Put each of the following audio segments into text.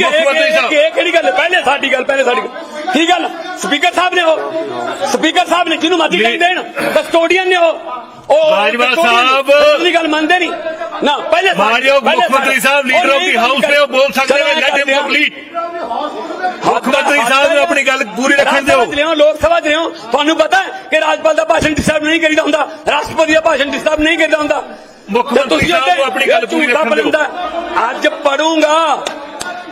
ਕਿਹੜੀ ਗੱਲ। ਇਹ ਕਿਹੜੀ ਗੱਲ ਹੈ? ਪਹਿਲੇ ਸਾਡੀ ਗੱਲ ਪਹਿਲੇ ਸਾਡੀ ਕੀ ਗੱਲ ਸਪੀਕਰ ਸਾਹਿਬ ਨੇ ਉਹ ਸਪੀਕਰ ਸਾਹਿਬ ਨੇ ਜਿਹਨੂੰ ਮਰਜ਼ੀ ਕਹੀ ਦੇਣ ਕਸਟੋਡੀਅਨ ਨੇ ਉਹ ਉਹ ਬਾਜਵਾ। ਸਾਹਿਬ। ਉਹਦੀ ਗੱਲ ਮੰਨਦੇ ਨਹੀਂ ਨਾ ਪਹਿਲੇ ਸਾਡੀ- ਪਹਿਲੇ ਮੁੱਖ ਮੰਤਰੀ ਸਾਹਿਬ ਸਾਡੀ- ਲੀਡਰ ਆਫ ਦੀ ਹਾਊਸ ਨੇ ਉਹ ਬੋਲ ਸਕਦੇ ਨੇ ਲੈਟ ਹਿਮ ਹਾਂ। ਕੰਪਲੀਟ ਮੁੱਖ ਮੰਤਰੀ ਸਾਹਿਬ ਨੂੰ ਆਪਣੀ ਗੱਲ ਪੂਰੀ ਰੱਖਣ ਦਿਓ ਲੋਕ ਸਭਾ 'ਚ ਲਿਆਓ। ਤੁਹਾਨੂੰ ਪਤਾ ਹੈ ਕਿ ਰਾਜਪਾਲ ਦਾ ਭਾਸ਼ਣ ਡਿਸਟਰਬ ਨਹੀਂ ਕਰੀਦਾ ਹੁੰਦਾ ਰਾਸ਼ਟਰਪਤੀ ਦਾ ਭਾਸ਼ਣ ਡਿਸਟਰਬ ਨਹੀਂ ਕਰੀਦਾ ਹੁੰਦਾ ਮੁੱਖ ਮੰਤਰੀ ਸਾਹਿਬ ਆਪਣੀ ਗੱਲ ਪੂਰੀ ਰੱਖਣ ਦਿਓ। ਅੱਜ ਪੜੂੰਗਾ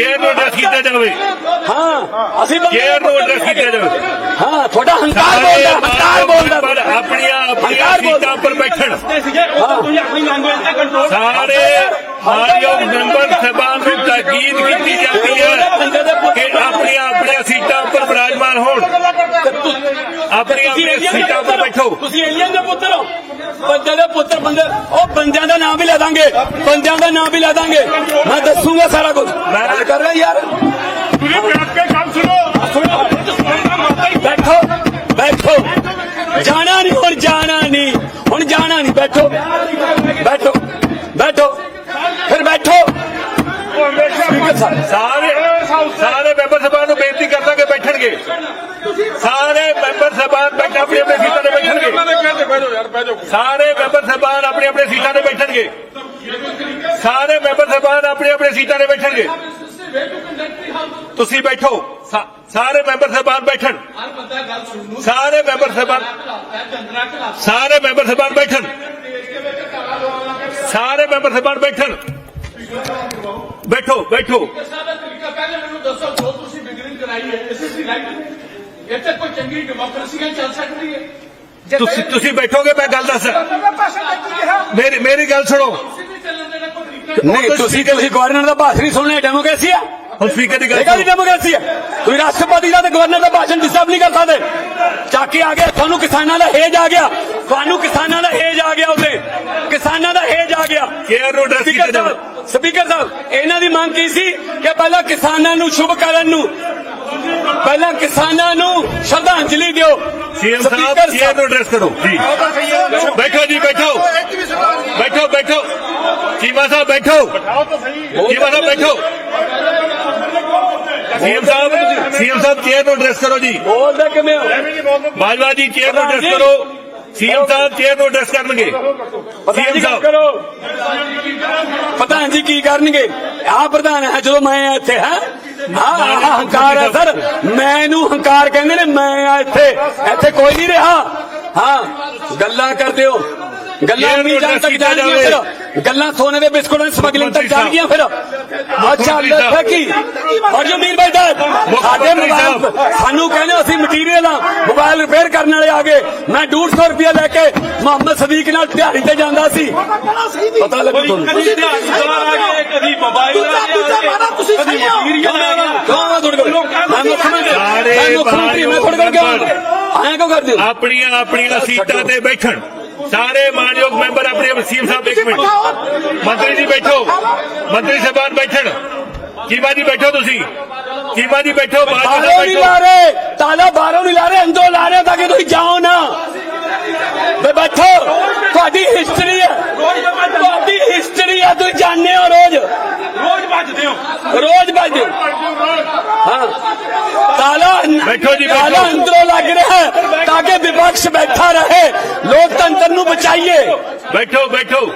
chair ਨੂੰ ਐਡਰੈਸ ਕੀਤਾ ਜਾਵੇ। ਹਾਂ ਅਸੀਂ ਬੰਦੇ ਚੇਅਰ ਨੂੰ ਐਡਰੈਸ ਕੀਤਾ ਜਾਵੇ। ਹਾਂ ਤੁਹਾਡਾ ਹੰਕਾਰ ਸਾਰੇ ਬੋਲਦਾ ਹੰਕਾਰ ਬੋਲਦਾ। ਮੈਂਬਰ ਆਪਣੀਆਂ ਆਪਣੀਆਂ। ਸੀਟਾਂ ਉੱਪਰ ਬੈਠਣ। ਸਾਰੇ ਮਾਨਯੋਗ ਮੈਂਬਰ ਸਭਾਨ ਨੂੰ ਤਾਕੀਦ ਕੀਤੀ ਜਾਂਦੀ ਹੈ ਕਿ ਆਪਣੀਆਂ ਆਪਣੀਆਂ ਸੀਟਾਂ ਉੱਪਰ ਵਿਰਾਜਮਾਨ ਹੋਣ। ਆਪਣੀਆਂ ਆਪਣੀਆਂ ਸੀਟਾਂ ਉੱਪਰ ਬੈਠੋ। ਤੁਸੀਂ ਏਲੀਅਨ ਦੇ ਪੁੱਤਰ ਹੋ। ਬੰਦੇ ਦੇ ਪੁੱਤਰ ਬੰਦੇ ਉਹ ਬੰਦਿਆਂ ਦਾ ਵੀ ਲੈ ਦਾਂਗੇ। ਬੰਦਿਆਂ ਦਾ ਨਾਮ ਵੀ ਲੈ ਦਾਂਗੇ। ਮੈਂ ਦੱਸੂਗਾ ਸਾਰਾ ਕੁਝ। ਮੈਂ ਕਰ ਰਿਹਾ ਯਾਰ। ਤੁਸੀਂ ਬੈਠ ਕੇ ਗੱਲ ਸੁਣੋ। ਬੈਠੋ ਬੈਠੋ। ਜਾਣਾ ਨਹੀਂ ਹੁਣ ਜਾਣਾ ਨਹੀਂ। ਹੁਣ ਜਾਣਾ ਨਹੀਂ ਬੈਠੋ। ਬੈਠੋ ਬੈਠੋ। ਫਿਰ ਬੈਠੋ। ਸਾਰੇ ਸਾਰੇ ਮੈਂਬਰ ਸਭਾ ਨੂੰ ਬੇਨਤੀ ਕਰਦਾ ਕਿ ਬੈਠਣਗੇ। ਸਾਰੇ ਮੈਂਬਰ ਸਭਾ ਬੈਠ ਆਪਣੀ ਆਪਣੀ ਸੀਟਾਂ ਤੇ ਬੈਠਣਗੇ। ਕਹਿੰਦੇ ਬੈਠੋ ਯਾਰ ਬੈਠੋ ਸਾਰੇ ਮੈਂਬਰ ਸਭਾਨ ਆਪਣੀ ਆਪਣੀ ਸੀਟਾਂ ਤੇ ਬੈਠਣਗੇ ਸਾਰੇ ਮੈਂਬਰ ਸਭਾਨ ਆਪਣੀ ਆਪਣੀ ਸੀਟਾਂ ਤੇ ਬੈਠਣਗੇ ਤੁਸੀਂ ਬੈਠੋ ਸਾ- ਸਾਰੇ ਮੈਂਬਰ ਸਭਾਨ ਬੈਠਣ ਸਾਰੇ ਮੈਂਬਰ ਸਭਾਨ ਸਾਰੇ ਮੈਂਬਰ ਸਭਾਨ ਬੈਠਣ ਸਾਰੇ ਮੈਂਬਰ ਸਭਾਨ ਬੈਠਣ ਬੈਠੋ ਬੈਠੋ ਸਾਡਾ ਤਰੀਕਾ ਪਹਿਲੇ ਮੈਨੂੰ ਦੱਸੋ ਜੋ ਤੁਸੀਂ ਬਿਗਨਿੰਗ ਕਰਾਈ ਹੈ ਇਸ ਇਜ਼ ਰਾਈਟ ਇੱਥੇ ਕੋਈ ਚੰਗੀ ਡੈਮੋਕ੍ਰੇਸੀ ਚੱਲ ਸਕਦੀ ਹੈ ਤੁਸੀਂ ਤੁਸੀਂ ਬੈਠੋਗੇ ਮੈਂ ਗੱਲ ਦੱਸ ਮੇਰੀ ਮੇਰੀ ਗੱਲ ਸੁਣੋ। ਨਹੀਂ। ਤੁਸੀਂ ਤੁਸੀਂ ਗਵਰਨਰ ਦਾ ਭਾਸ਼ਣ ਨਹੀਂ ਸੁਣਨਾ ਡੈਮੋਕ੍ਰੇਸੀ ਆ। ਹੁਣ ਸਪੀਕਰ ਦੀ ਗੱਲ ਇਹ ਡੈਮੋਕ੍ਰੇਸੀ ਹੈ ਤੁਸੀਂ ਰਾਸ਼ਟਰਪਤੀ ਦਾ ਤੇ ਗਵਰਨਰ ਦਾ ਭਾਸ਼ਣ ਡਿਸਟਰਬ ਨਹੀਂ ਕਰ ਸਕਦੇ। ਚਾਕੀ ਆ ਗਿਆ ਤੁਹਾਨੂੰ ਕਿਸਾਨਾਂ ਦਾ ਹੇਜ ਆ ਗਿਆ। ਤੁਹਾਨੂੰ ਕਿਸਾਨਾਂ ਦਾ ਹੇਜ ਆ ਗਿਆ ਉੱਤੇ ਕਿਸਾਨਾਂ ਦਾ ਹੇਜ ਆ ਗਿਆ। ਚੇਅਰ ਨੂੰ address ਕੀਤਾ ਸਪੀਕਰ ਜਾਵੇ। ਸਾਹਿਬ ਸਪੀਕਰ ਸਾਹਿਬ ਇਹਨਾਂ ਦੀ ਮੰਗ ਕੀ ਸੀ? ਕਿ ਪਹਿਲਾਂ ਕਿਸਾਨਾਂ ਨੂੰ ਸ਼ੁਭ ਕਰਨ ਨੂੰ ਪਹਿਲਾਂ ਕਿਸਾਨਾਂ ਨੂੰ ਸ਼ਰਧਾਂਜਲੀ ਦਿਓ। ਸੀਐਮ ਸਾਹਿਬ ਚੇਅਰ ਨੂੰ ਐਡਰੈਸ ਕਰੋ ਜੀ। ਬੈਠੋ ਜੀ ਬੈਠੋ। ਬੈਠੋ ਬੈਠੋ। ਚੀਮਾ ਸਾਹਿਬ ਬੈਠੋ। ਚੀਮਾ ਸਾਹਿਬ ਬੈਠੋ। CM sahib CM sahib chair ਨੂੰ ਐਡਰੈਸ ਕਰੋ ਜੀ। ਬੋਲਦੇ ਕਿਵੇਂ ਹੋ? ਬਾਜਵਾ ਜੀ ਚੇਅਰ ਨੂੰ ਐਡਰੈਸ ਕਰੋ। ਸੀਐਮ ਸਾਹਿਬ ਚੇਅਰ ਨੂੰ ਐਡਰੈਸ ਕਰਨਗੇ। ਪ੍ਰਧਾਨ ਜੀ ਸੀਐਮ ਸਾਹਿਬ। ਕਰੋ। ਪ੍ਰਧਾਨ ਜੀ ਕੀ ਕਰਨਗੇ? ਆ ਪ੍ਰਧਾਨ ਹੈ ਜਦੋਂ ਮੈਂ ਇੱਥੇ ਹਾਂ? ਆਹ ਹੰਕਾਰ ਹੈ ਸਰ। ਮੈਨੂੰ ਹੰਕਾਰ ਕਹਿੰਦੇ ਨੇ ਮੈਂ ਆ ਇੱਥੇ। ਇੱਥੇ ਕੋਈ ਨਹੀਂ ਰਿਹਾ। ਹਾਂ ਗੱਲਾਂ ਕਰਦੇ ਹੋ ਗੱਲਾਂ ਵੀ ਜਾਣ ਤੱਕ ਜਾਣਗੀਆਂ। ਫਿਰ। ਗੱਲਾਂ ਸੋਨੇ ਦੇ ਬਿਸਕੁਟਾਂ ਦੀ ਸਮਗਲਿੰਗ ਤੱਕ ਜਾਣਗੀਆਂ ਫਿਰ। ਅੱਛਾ ਕੀ? Or you mean by that ਸਾਡੇ ਮੋਬਾਈਲ। ਸਾਨੂੰ ਕਹਿੰਦੇ ਅਸੀਂ ਮਟੀਰੀਅਲ ਆ ਮੋਬਾਈਲ ਰਿਪੇਅਰ ਕਰਨ ਵਾਲੇ ਆ ਗਏ। ਮੈਂ 150 ਰੁਪਇਆ ਲੈ ਕੇ ਮੁਹੰਮਦ ਸਦੀਕ ਨਾਲ ਦਿਹਾੜੀ ਤੇ ਜਾਂਦਾ ਸੀ। ਪਤਾ ਲੱਗੂ ਤੁਹਾਨੂੰ। ਕਦੀ ਦਿਹਾੜੀਦਾਰ ਆ ਗਏ ਕਦੀ ਮੋਬਾਈਲ ਆ ਗਿਆ ਕਦੀ ਮਟੀਰੀਅਲ ਆ ਗਿਆ ਕੌਣ ਆ ਤੁਹਾਡੇ ਕੋਲ ਮੈਂ ਮੁੱਖ ਮੰਤਰੀ ਸਾਰੇ ਮੈਂ ਮੁੱਖ ਮੰਤਰੀ ਮੈਂ ਤੁਹਾਡੇ ਕੋਲ ਕਿਉਂ ਆਇਆ ਕਿਉਂ ਕਰਦੇ ਹੋ? ਆਪਣੀਆਂ ਆਪਣੀਆਂ ਸੀਟਾਂ ਤੇ ਬੈਠਣ। ਸਾਰੇ ਮਾਨਯੋਗ ਮੈਂਬਰ ਆਪਣੇ ਸੀਐਮ ਸਾਹਿਬ ਇੱਕ ਮਿੰਟ। ਮੰਤਰੀ ਜੀ ਬੈਠੋ। ਮੰਤਰੀ ਸਾਹਿਬਾਨ ਬੈਠਣ। ਚੀਮਾ ਜੀ ਬੈਠੋ ਤੁਸੀਂ। ਚੀਮਾ ਜੀ ਬੈਠੋ ਬਾਹਰੋਂ ਨਹੀਂ ਬੈਠੋ। ਲਾ ਰਹੇ ਤਾਲਾ ਬਾਹਰੋਂ ਨਹੀਂ ਲਾ ਰਹੇ ਅੰਦਰੋਂ ਲਾ ਰਹੇ ਤਾਂ ਕਿ ਤੁਸੀਂ ਜਾਓ ਨਾ। ਵੇ ਬੈਠੋ। ਤੁਹਾਡੀ ਹਿਸਟਰੀ ਹੈ। ਤੁਹਾਡੀ ਹਿਸਟਰੀ ਹੈ ਤੁਸੀਂ ਜਾਣਦੇ ਹੋ ਰੋਜ਼। ਰੋਜ਼ ਵੱਜਦੇ ਹੋ। ਰੋਜ਼ ਭੱਜ ਹਾਂ ਤਾਲਾ ਬੈਠੋ ਜੀ, ਬੈਠੋ। ਅੰਦਰੋਂ ਲੱਗ ਰਿਹਾ ਹੈ ਤਾਂ ਕਿ ਵਿਪਕਸ਼ ਬੈਠਾ ਰਹੇ। ਲੋਕਤੰਤਰ ਨੂੰ ਬਚਾਈਏ। ਬੈਠੋ ਬੈਠੋ।